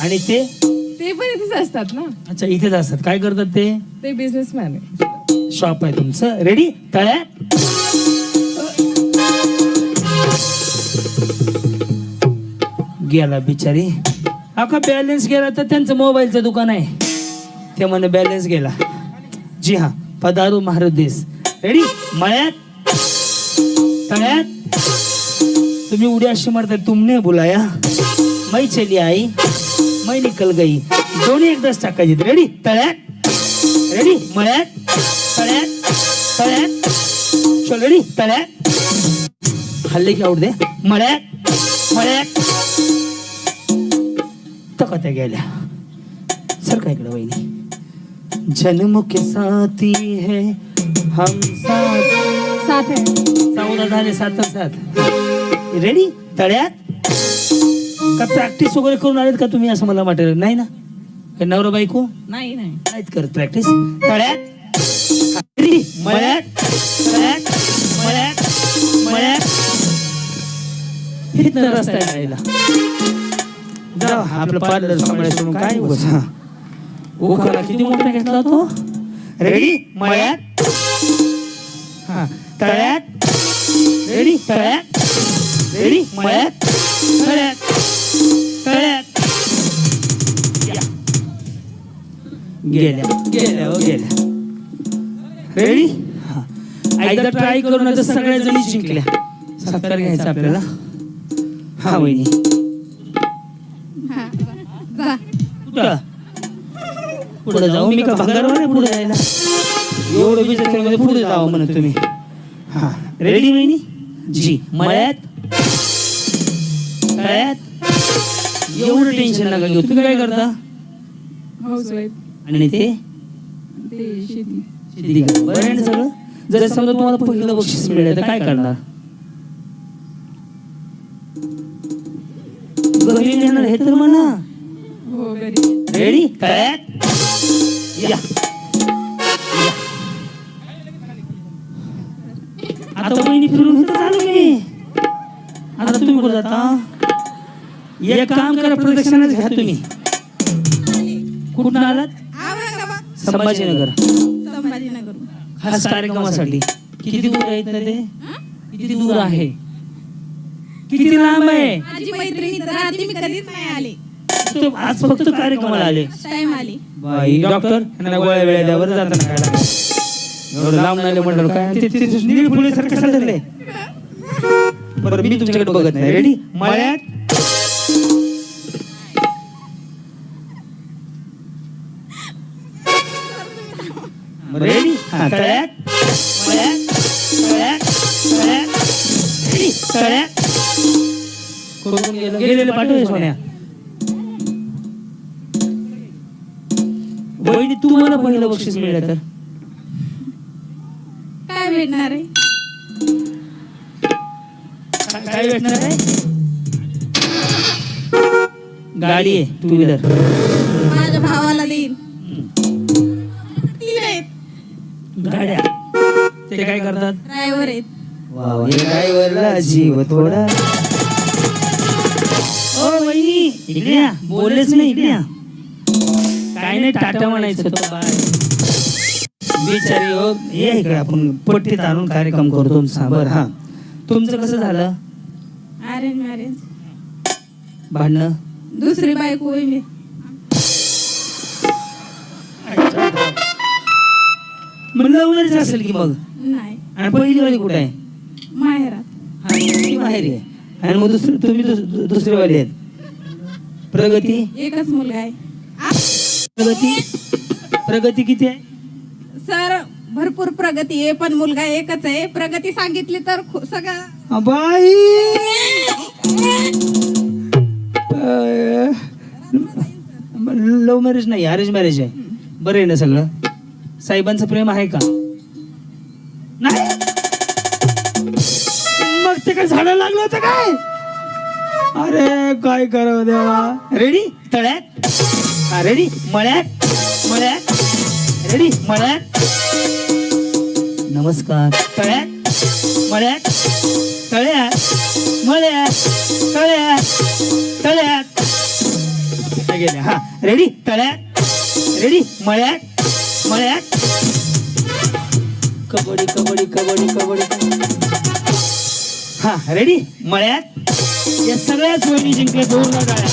आणि ते? ते पण इथेच असतात ना. अच्छा इथेच असतात. काय करतात ते? ते बिझनेसमॅन आहे. शॉप आहे तुमचं. रेडी तळ्यात गेला बिचारी. अका बॅलन्स गेला तर त्यांचं मोबाईलचं दुकान आहे. ते म्हणे बॅलन्स गेला. जी हा पदारू महारदेस रेडी मळ्यात? तळ्यात? तुम्ही उडी अशी मारताय तुमने बुलाया. मै चली आई. मै निकल गई। दोन्ही एकदाच टाकायची रेडी तळ्यात. रेडी मळ्यात. तळ्यात. तळ्यात. चल रेडी तळ्यात. हल्ले की आवड दे मळ्यात. मळ्यात. तर त्या गेल्या. सर काय इकडे वहिनी. जन्म के साथी है? हम साथ. साथ आहे चौदा झाले सात सात रेडी तळ्यात. का प्रॅक्टिस वगैरे करून आलेत का तुम्ही असं मला वाटेल? नाही ना? का नवरा बायको? नाही नाही. नाहीत करत प्रॅक्टिस तळ्यात? मळ्यात. तळ्यात. मळ्यात. मळ्यात. रस्ता आहे जायला जा आपलं पार्लर सांभाळायचं काय उगाच, हा. ओखाला किती मोठा घेतला तो? रेडी मळ्यात. हा. तळ्यात. रेडी तळ्यात. रेडी मळ्यात. तळ्यात तळ्यात गेल्या. गेल्या हो गेल्या. रेडी एकदा ट्राय करून आता सगळ्या जणी जिंकल्या. सत्कार घ्यायचा आपल्याला. हा वहिनी. कुठं? पुढे जाऊ? मी का भंगारवर पुढे जायला? एवढं बीजमध्ये पुढे जावं म्हणत तुम्ही. हा. रेडी वहिनी? जी. मळ्यात. तळ्यात एवढं टेन्शन नका घेऊ. तुम्ही काय करता? हाऊस वाईफ आणि ते? ते शेती. शेती करता. बरं आहे ना सगळं? जर समजा तुम्हाला पहिलं बक्षीस मिळालं तर काय करणार? घरी नेणार हे तर म्हणा. हो घरी रेडी तळ्यात या. या. आता वहिनी फिरून इथं चालू आता तुम्ही कुठं जाता? एक काम करा प्रदक्षिणाच घ्या तुम्ही. कुठून आलात? संभाजीनगर. संभाजीनगर. खास कार्यक्रमासाठी. किती दूर आहे इथनं ते? किती दूर आहे? किती लांब आहे? माझी मैत्रिणी तर आधी मी कधीच नाही आले. तो आज फक्त कार्यक्रमाला आले. टाइम आली. बाई डॉक्टर यांना गोळ्या वेळ्या द्यावर जाताना काय एवढं लांब नाही म्हणलं काय? ते- ते- ते निळी फुले सारखं कशाला धरले बरं मी तुमच्याकडे बघत नाही. रेडी मळ्यात तळ्यात मळ्यात तळ्यात तळ्यात कोण गेलं गेलेलं सोन्या पहिलं बक्षीस मिळालं तर काय भेटणार आहे? काय- काय भेटणार आहे? गाडी आहे टू व्हीलर. गाड्या. ते काय करतात? ड्रायव्हर आहेत. ड्रायव्हरला जीव थोडा. ओ वहिनी इकडे या. बोललेच नाही इकडे या. काय नाही टाटा म्हणायचं तो बाय बिचारी हो ये इकडे आपण पट्टीत आणून कार्यक्रम करू तुमचा बर हा. तुमचं कसं झालं? अरेंज मॅरेज भांडणं? दुसरी बायको होईल. मग लव्ह मॅरेज असेल की मग? नाही. आणि पहिली वाली कुठे आहे? माहेरात. हा, ती माहेरी आहे. आणि मग दुसरी तुम्ही दुस- दुसरे वाले आहेत. प्रगती? एकच मुलगा आहे. प्रगती? प्रगती किती आहे? सर भरपूर प्रगती आहे पण मुलगा एकच आहे. प्रगती सांगितली तर खू- सगळं बाई! लव्ह मॅरेज नाही अरेंज मॅरेज आहे. बरं आहे ना सगळं? साहेबांचं प्रेम आहे का? नाही. मग ते काय झाडं लागलं होतं काय? अरे काय करावं हो देवा? रेडी तळ्यात? रेडी मळ्यात? मळ्यात? रेडी मळ्यात? नमस्कार. तळ्यात? मळ्यात? तळ्यात? मळ्यात? तळ्यात? तळ्यात? गेले? हा रेडी तळ्यात? रेडी मळ्यात? मळ्यात? कबड्डी कबड्डी कबड्डी कबड्डी. हा रेडी मळ्यात? या सगळ्याच वेळी जिंकल्या दोन गाड्या